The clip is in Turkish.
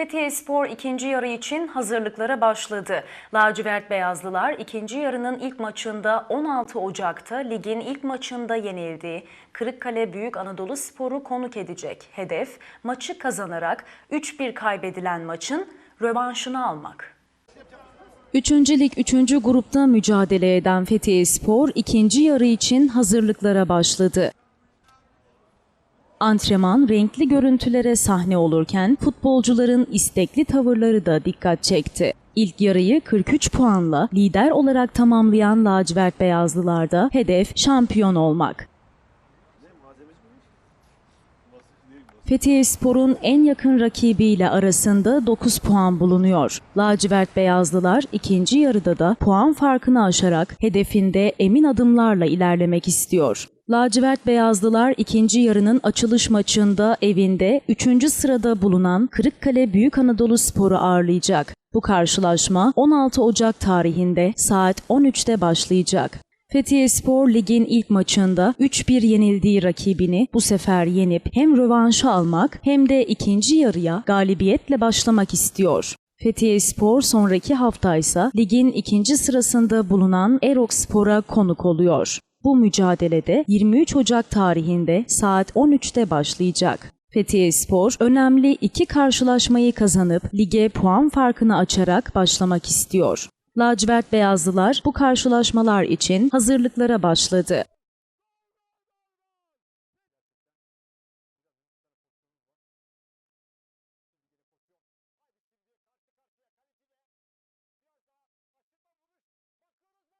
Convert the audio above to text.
Fethiye Spor ikinci yarı için hazırlıklara başladı. Lacivert Beyazlılar ikinci yarının ilk maçında 16 Ocak'ta ligin ilk maçında yenildiği Kırıkkale Büyük Anadolu Spor'u konuk edecek. Hedef maçı kazanarak 3-1 kaybedilen maçın rövanşını almak. Üçüncü Lig 3. grupta mücadele eden Fethiye Spor ikinci yarı için hazırlıklara başladı. Antrenman renkli görüntülere sahne olurken futbolcuların istekli tavırları da dikkat çekti. İlk yarıyı 43 puanla lider olarak tamamlayan lacivert beyazlılarda hedef şampiyon olmak. Fethiye Spor'un en yakın rakibiyle arasında 9 puan bulunuyor. Lacivert Beyazlılar ikinci yarıda da puan farkını aşarak hedefinde emin adımlarla ilerlemek istiyor. Lacivert Beyazlılar ikinci yarının açılış maçında evinde 3. sırada bulunan Kırıkkale Büyük Anadolu Spor'u ağırlayacak. Bu karşılaşma 16 Ocak tarihinde saat 13'te başlayacak. Fethiye Spor Lig'in ilk maçında 3-1 yenildiği rakibini bu sefer yenip hem rövanşı almak hem de ikinci yarıya galibiyetle başlamak istiyor. Fethiye Spor sonraki hafta ise ligin ikinci sırasında bulunan Erok Spor'a konuk oluyor. Bu mücadelede 23 Ocak tarihinde saat 13'te başlayacak. Fethiye Spor önemli iki karşılaşmayı kazanıp lige puan farkını açarak başlamak istiyor. Lacivert Beyazlılar bu karşılaşmalar için hazırlıklara başladı.